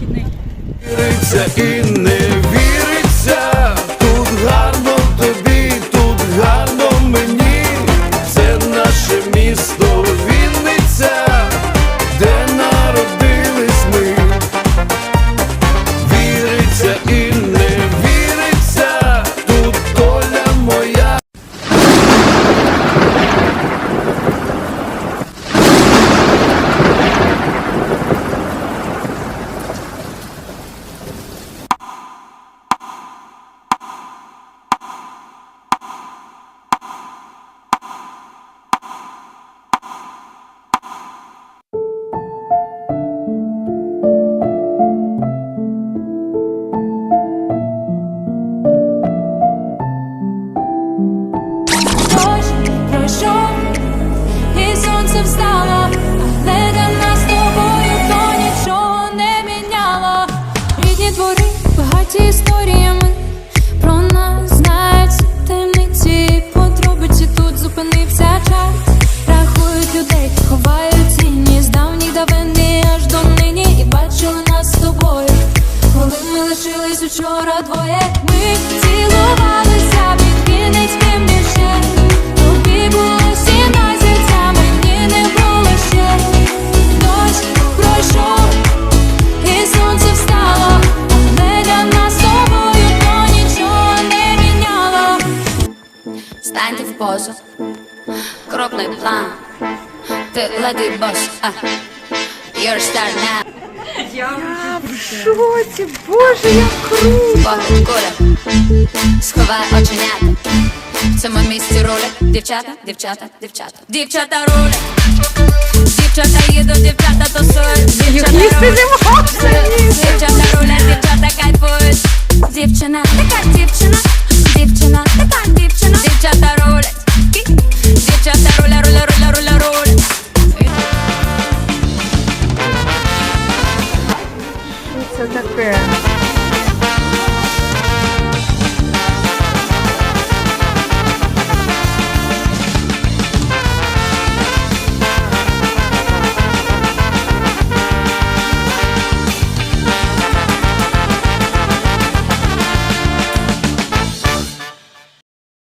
вихідний. Віриться і не віриться, тут гарно тобі, тут гарно мені, це наше місто зупинився час. Рахують людей, ховають тіні з давніх давини аж до нині і бачили нас з тобою. Коли ми лишились учора двоє, ми цілувалися мозок, кропний план, ти леді бос, you're star now. Я в шоці, боже, як круто! Погляд куля, сховай оченята, в цьому місці рулять дівчата, дівчата, дівчата. Дівчата рулять, дівчата їдуть, дівчата тусують, дівчата рулять, дівчата рулять, дівчата кайфують, дівчина. Dr. Graham.